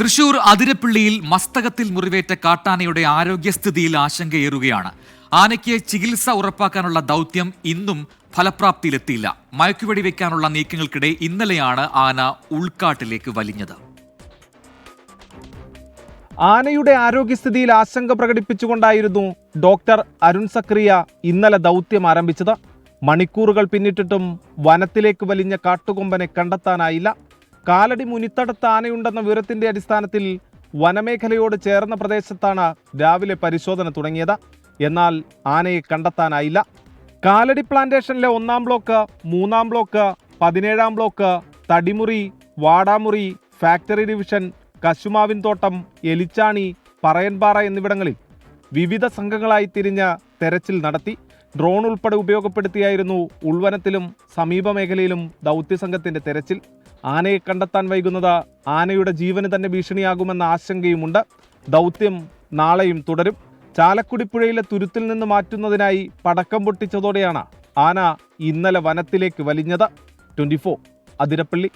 തൃശൂർ അതിരപ്പള്ളിയിൽ മസ്തകത്തിൽ മുറിവേറ്റ കാട്ടാനയുടെ ആരോഗ്യസ്ഥിതിയിൽ ആശങ്കയേറുകയാണ്. ആനയ്ക്ക് ചികിത്സ ഉറപ്പാക്കാനുള്ള ദൗത്യം ഇന്നും ഫലപ്രാപ്തിയിലെത്തിയില്ല. മയക്കുവെടി വയ്ക്കാനുള്ള നീക്കങ്ങൾക്കിടെ ഇന്നലെയാണ് ആന ഉൾക്കാട്ടിലേക്ക് വലിഞ്ഞത്. ആനയുടെ ആരോഗ്യസ്ഥിതിയിൽ ആശങ്ക പ്രകടിപ്പിച്ചുകൊണ്ടായിരുന്നു ഡോക്ടർ അരുൺ സക്രിയ ഇന്നലെ ദൗത്യം ആരംഭിച്ചത്. മണിക്കൂറുകൾ പിന്നിട്ടിട്ടും വനത്തിലേക്ക് വലിഞ്ഞ കാട്ടുകൊമ്പനെ കണ്ടെത്താനായില്ല. കാലടി മുനിത്തടത്ത് ആനയുണ്ടെന്ന വിവരത്തിന്റെ അടിസ്ഥാനത്തിൽ വനമേഖലയോട് ചേർന്ന പ്രദേശത്താണ് രാവിലെ പരിശോധന തുടങ്ങിയത്. എന്നാൽ ആനയെ കണ്ടെത്താനായില്ല. കാലടി പ്ലാന്റേഷനിലെ ഒന്നാം ബ്ലോക്ക് മൂന്നാം ബ്ലോക്ക് പതിനേഴാം block Thadimuri Vadamuri factory division കശുമാവിൻ തോട്ടം എലിച്ചാണി പറയൻപാറ എന്നിവിടങ്ങളിൽ വിവിധ സംഘങ്ങളായി തിരിഞ്ഞ് തെരച്ചിൽ നടത്തി. ഡ്രോൺ ഉൾപ്പെടെ ഉപയോഗപ്പെടുത്തിയായിരുന്നു ഉൾവനത്തിലും സമീപ മേഖലയിലും ദൗത്യസംഘത്തിന്റെ തെരച്ചിൽ. ആനയെ കണ്ടെത്താൻ വൈകുന്നത് ആനയുടെ ജീവന് തന്നെ ഭീഷണിയാകുമെന്ന ആശങ്കയുമുണ്ട്. ദൗത്യം നാളെയും തുടരും. ചാലക്കുടി പുഴയിലെ തുരുത്തിൽ നിന്ന് മാറ്റുന്നതിനായി പടക്കം പൊട്ടിച്ചതോടെയാണ് ആന ഇന്നലെ വനത്തിലേക്ക് വലിഞ്ഞത്. ട്വന്റി അതിരപ്പള്ളി.